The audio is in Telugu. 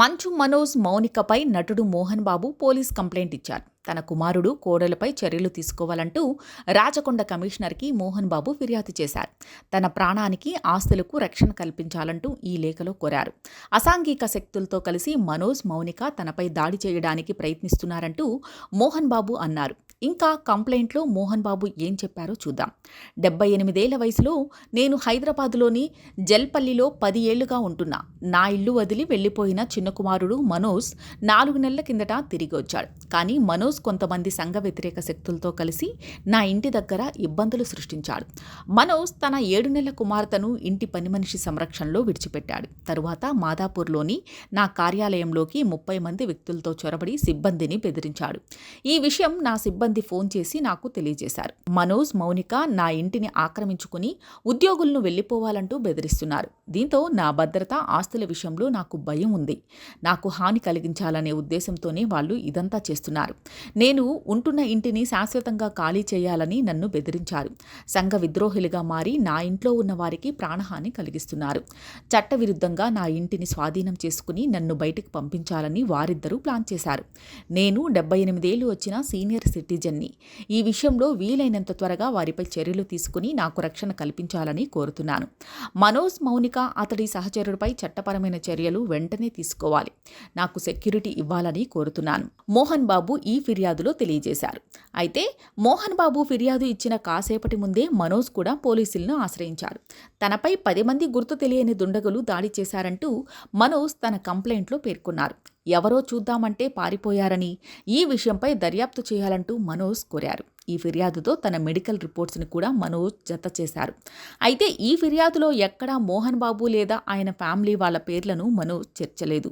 మంచు మనోజ్ మౌనికపై నటుడు మోహన్ బాబు పోలీస్ కంప్లైంట్ ఇచ్చారు. తన కుమారుడు కోడలపై చర్యలు తీసుకోవాలంటూ రాచకొండ కమిషనర్కి మోహన్ బాబు ఫిర్యాదు చేశారు. తన ప్రాణానికి ఆస్తులకు రక్షణ కల్పించాలంటూ ఈ లేఖలో కోరారు. అసాంఘిక శక్తులతో కలిసి మనోజ్ మౌనిక తనపై దాడి చేయడానికి ప్రయత్నిస్తున్నారంటూ మోహన్ బాబు అన్నారు. ఇంకా కంప్లైంట్లో మోహన్ బాబు ఏం చెప్పారో చూద్దాం. డెబ్బై ఎనిమిదేళ్ళ వయసులో నేను హైదరాబాదులోని జల్పల్లిలో పది ఏళ్ళుగా ఉంటున్నా. నా ఇల్లు వదిలి వెళ్ళిపోయిన చిన్న కుమారుడు మనోజ్ నాలుగు నెలల కిందట తిరిగి వచ్చాడు. కానీ మనోజ్ కొంతమంది సంఘ వ్యతిరేక శక్తులతో కలిసి నా ఇంటి దగ్గర ఇబ్బందులు సృష్టించాడు. మనోజ్ తన ఏడు నెలల కుమార్తెను ఇంటి పని మనిషి సంరక్షణలో విడిచిపెట్టాడు. తరువాత మాదాపూర్లోని నా కార్యాలయంలోకి ముప్పై మంది వ్యక్తులతో చొరబడి సిబ్బందిని బెదిరించాడు. ఈ విషయం నా సిబ్బంది ఫోన్ చేసి నాకు తెలియజేశారు. మనోజ్ మౌనిక నా ఇంటిని ఆక్రమించుకుని ఉద్యోగులను వెళ్ళిపోవాలంటూ బెదిరిస్తున్నారు. దీంతో నా భద్రత ఆస్తుల విషయంలో నాకు భయం ఉంది. నాకు హాని కలిగించాలనే ఉద్దేశంతోనే వాళ్ళు ఇదంతా చేస్తున్నారు. నేను ఉంటున్న ఇంటిని శాశ్వతంగా ఖాళీ చేయాలని నన్ను బెదిరించారు. సంఘ విద్రోహులుగా మారి నా ఇంట్లో ఉన్న వారికి ప్రాణహాని కలిగిస్తున్నారు. చట్టవిరుద్ధంగా నా ఇంటిని స్వాధీనం చేసుకుని నన్ను బయటకు పంపించాలని వారిద్దరూ ప్లాన్ చేశారు. నేను డెబ్బై ఎనిమిదేళ్ళు వచ్చిన సీనియర్ సిటిజన్ని. ఈ విషయంలో వీలైనంత త్వరగా వారిపై చర్యలు తీసుకుని నాకు రక్షణ కల్పించాలని కోరుతున్నాను. మనోజ్ మౌనిక అతడి సహచరుడిపై చట్టపరమైన చర్యలు వెంటనే తీసుకోవాలి. నాకు సెక్యూరిటీ ఇవ్వాలని కోరుతున్నాను. మోహన్ బాబు ఈ ఫిర్యాదులో తెలియజేశారు. అయితే మోహన్ బాబు ఫిర్యాదు ఇచ్చిన కాసేపటి ముందే మనోజ్ కూడా పోలీసులను ఆశ్రయించారు. తనపై పది మంది గుర్తు తెలియని దుండగులు దాడి చేశారంటూ మనోజ్ తన కంప్లైంట్లో పేర్కొన్నారు. ఎవరో చూద్దామంటే పారిపోయారని ఈ విషయంపై దర్యాప్తు చేయాలంటూ మనోజ్ కోరారు. ఈ ఫిర్యాదుతో తన మెడికల్ రిపోర్ట్స్ని కూడా మనోజ్ జత చేశారు. అయితే ఈ ఫిర్యాదులో ఎక్కడా మోహన్ బాబు లేదా ఆయన ఫ్యామిలీ వాళ్ళ పేర్లను మనోజ్ చేర్చలేదు.